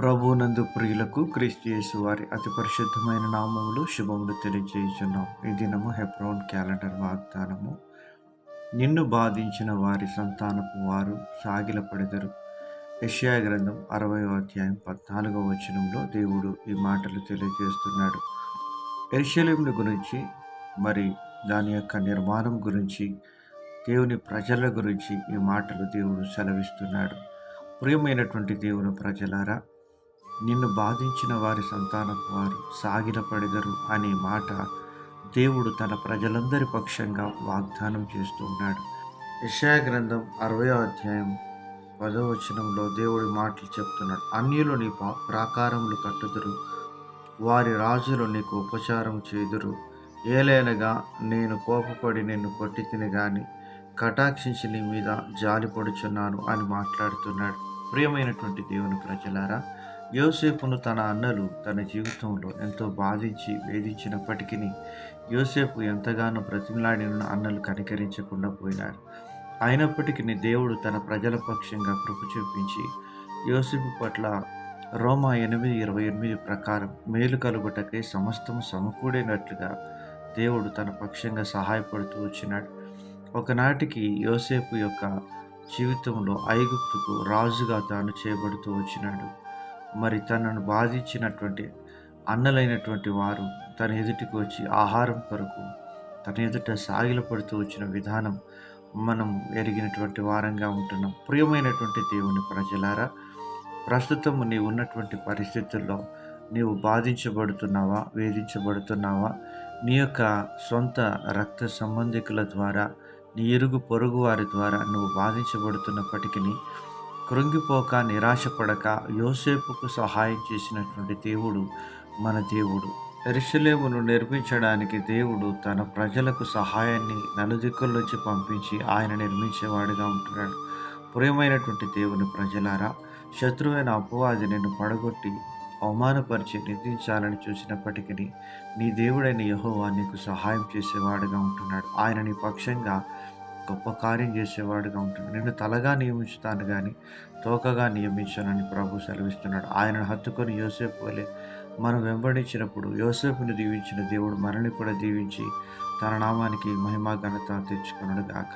ప్రభునందు ప్రియులకు క్రీస్తు వారి అతి పరిశుద్ధమైన నామములు శుభములు తెలియజేయుచున్నాం. ఈ దినము హెప్రోన్ క్యాలెండర్ వాగ్దానము. నిన్ను బాధించిన వారి సంతానపు వారు సాగిలపడెదరు యెషయా గ్రంథం అరవై అధ్యాయం పద్నాలుగవ వచనంలో దేవుడు ఈ మాటలు తెలియజేస్తున్నాడు. ఎర్షలేముని గురించి మరి దాని యొక్క నిర్మాణం గురించి దేవుని ప్రజల గురించి ఈ మాటలు దేవుడు సెలవిస్తున్నాడు. ప్రియమైనటువంటి దేవుని ప్రజలారా నిన్ను బాధించిన వారి సంతానం వారు సాగిలపడెదరు అనే మాట దేవుడు తన ప్రజలందరి పక్షంగా వాగ్దానం చేస్తూ ఉన్నాడు. గ్రంథం అరవై అధ్యాయం పదో వచనంలో దేవుడి మాటలు చెప్తున్నాడు. అన్యులు నీ పా ప్రాకారములు కట్టుదురు వారి రాజులు నీకు ఉపచారం చేదురు. ఏలైనగా నేను కోపపడి నిన్ను కొట్టి తిని గాని కటాక్షించి నీ మీద జాలిపడుచున్నాను అని మాట్లాడుతున్నాడు. ప్రియమైనటువంటి దేవుని ప్రజలారా యోసేపును తన అన్నలు తన జీవితంలో ఎంతో బాధించి వేధించినప్పటికీ యోసేపు ఎంతగానో బ్రతిమలాడిన అన్నలు కనికరించకుండా పోయినారు అయినప్పటికీ దేవుడు తన ప్రజల పక్షంగా కృప చూపించి యోసేపు పట్ల రోమా ఎనిమిది ఇరవై ఎనిమిది ప్రకారం మేలు కలుగుటకై సమస్తము సమకూడినట్లుగా దేవుడు తన పక్షంగా సహాయపడుతూ వచ్చినాడు. ఒకనాటికి యోసేపు యొక్క జీవితంలో ఐగుప్తుకు రాజుగా తాను చేయబడుతూ వచ్చినాడు. మరి తనను బాధించినటువంటి అన్నలైనటువంటి వారు తన ఎదుటికి వచ్చి ఆహారం కొరకు తన ఎదుట సాగిలపడుతూ వచ్చిన విధానం మనం ఎరిగినటువంటి వారంగా ఉంటున్నాం. ప్రియమైనటువంటి దేవుని ప్రజలారా ప్రస్తుతం నీవు ఉన్నటువంటి పరిస్థితుల్లో నీవు బాధించబడుతున్నావా వేధించబడుతున్నావా నీ యొక్క సొంత రక్త సంబంధికుల ద్వారా నీ ఇరుగు పొరుగు వారి ద్వారా నువ్వు బాధించబడుతున్నప్పటికీ కృంగిపోక నిరాశపడక యోసేపుకు సహాయం చేసినటువంటి దేవుడు మన దేవుడు. ఎరుసలేమును నిర్మించడానికి దేవుడు తన ప్రజలకు సహాయాన్ని నలుదిక్కుల్లోంచి పంపించి ఆయన నిర్మించేవాడుగా ఉంటున్నాడు. ప్రియమైనటువంటి దేవుని ప్రజలారా శత్రువైన అపవాది నిన్ను పడగొట్టి అవమానపరిచి నిందించాలని చూసినప్పటికీ నీ దేవుడైన యహోవా నీకు సహాయం చేసేవాడుగా ఉంటున్నాడు. ఆయన నీ పక్షంగా గొప్ప కార్యం చేసేవాడుగా ఉంటాడు నిన్ను తలగా నియమించుతాను కానీ తోకగా నియమించానని ప్రభు సెలవిస్తున్నాడు. ఆయనను హత్తుకొని యోసేపు వలె మనం వెంబడించినప్పుడు యోసేపుని దీవించిన దేవుడు మనల్ని కూడా దీవించి తన నామానికి మహిమా ఘనత తెచ్చుకున్నాడు గాక.